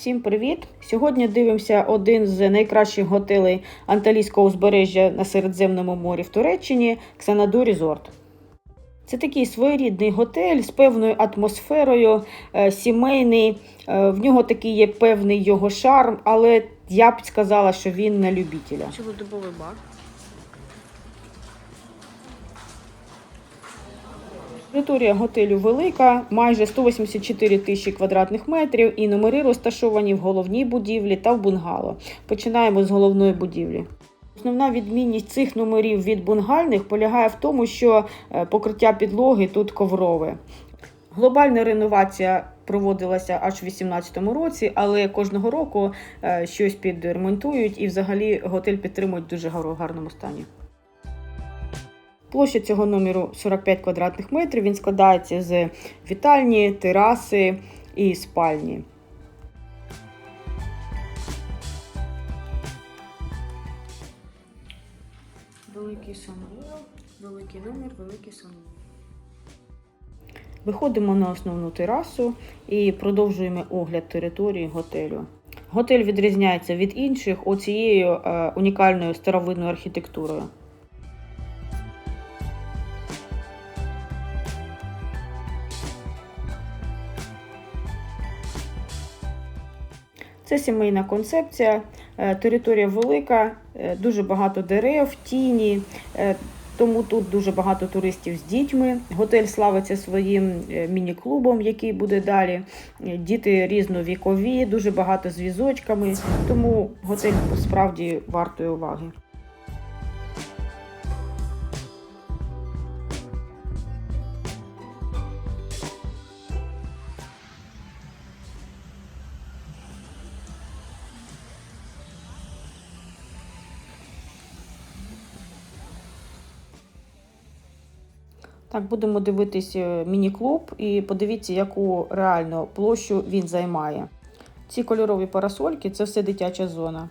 Всім привіт! Сьогодні дивимося один з найкращих готелей Анталійського узбережжя на Середземному морі в Туреччині Ксанаду Резорт. Це такий своєрідний готель з певною атмосферою, е, сімейний. Е, В нього такий є певний його шарм, але я б сказала, що він на любителя. Цілодобовий бар. Територія готелю велика, майже 184 тисячі квадратних метрів, і номери розташовані в головній будівлі та в бунгало. Починаємо з головної будівлі. Основна відмінність цих номерів від бунгальних полягає в тому, що е, покриття підлоги тут коврове. Глобальна реновація проводилася аж у 2018 році, але кожного року е, щось підремонтують і взагалі готель підтримують в дуже гарному стані. Площа цього номеру 45 квадратних метрів. Він складається з вітальні, тераси і спальні. Великий санвузол, великий номер, великий санвузол. Виходимо на основну терасу і продовжуємо огляд території готелю. Готель відрізняється від інших оцією е, унікальною старовинною архітектурою. Це сімейна концепція, е, територія велика, е, дуже багато дерев, тіні. е, Тому тут дуже багато туристів з дітьми. Готель славиться своїм міні-клубом, який буде далі. Діти різновікові, дуже багато з візочками. Тому готель справді вартої уваги. Так, будемо дивитись е, міні-клуб і подивіться, яку реальну площу він займає. Ці кольорові парасольки це все дитяча зона.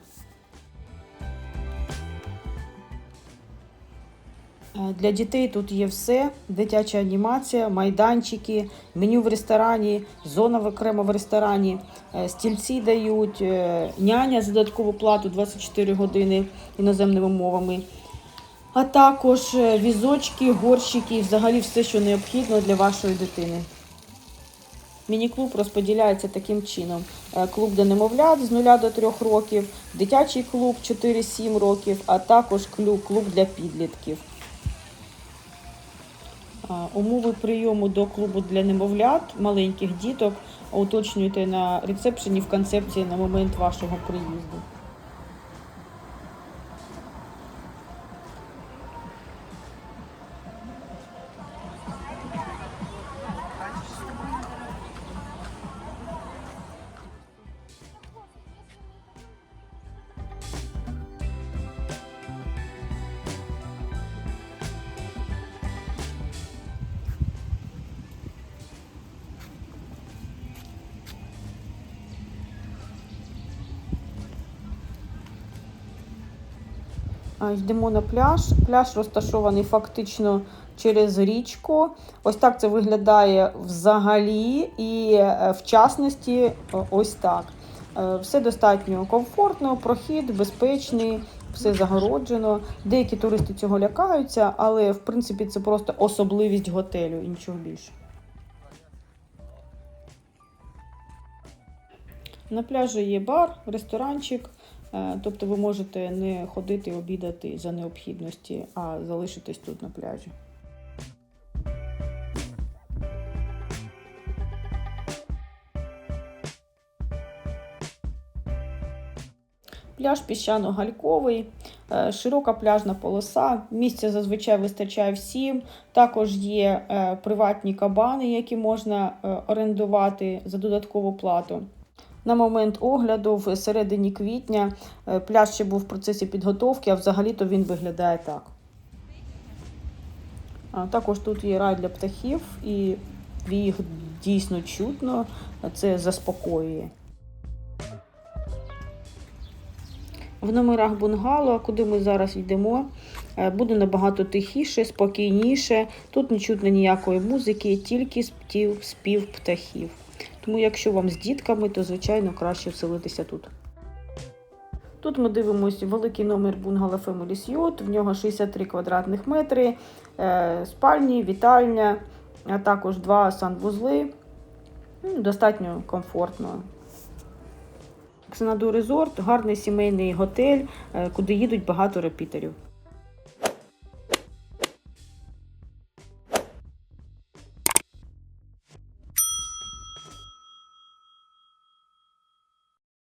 Е, Для дітей тут є все: дитяча анімація, майданчики, меню в ресторані, зона в окремо в ресторані, е, стільці дають, няня за додаткову плату 24 години іноземними мовами. А також е, візочки, горщики і взагалі все, що необхідно для вашої дитини. Міні-клуб розподіляється таким чином: Е, клуб для немовлят з 0 до 3 років, дитячий клуб 4-7 років, а також клуб для підлітків. Умови прийому до клубу для немовлят, маленьких діток уточнюйте на рецепшені в концепції на момент вашого приїзду. Йдемо на пляж. Пляж розташований фактично через річку. Ось так це виглядає взагалі, і е, в частності ось так. Е, Все достатньо комфортно, прохід, безпечний, все загороджено. Деякі туристи цього лякаються, але в принципі це просто особливість готелю і нічого більше. На пляжі є бар, ресторанчик. Е, Тобто ви можете не ходити обідати за необхідності, а залишитись тут на пляжі. Пляж піщано-гальковий, е, широка пляжна полоса. Місця зазвичай вистачає всім. Також є е, приватні кабани, які можна орендувати за додаткову плату. На момент огляду, в середині квітня, е, пляж ще був в процесі підготовки, а взагалі-то він виглядає так. А також тут є рай для птахів, і їх дійсно чутно, це заспокоює. В номерах бунгало, куди ми зараз йдемо, е, буде набагато тихіше, спокійніше. Тут не чутно ніякої музики, тільки спів, спів птахів. Тому, якщо вам з дітками, то звичайно краще вселитися тут. Тут ми дивимося великий номер бунгало Family Suite, в нього 63 квадратних метри, е, спальні, вітальня, а також два санвузли. Ну, Достатньо комфортно. Ксенаду Резорт гарний сімейний готель, е, куди їдуть багато репітерів.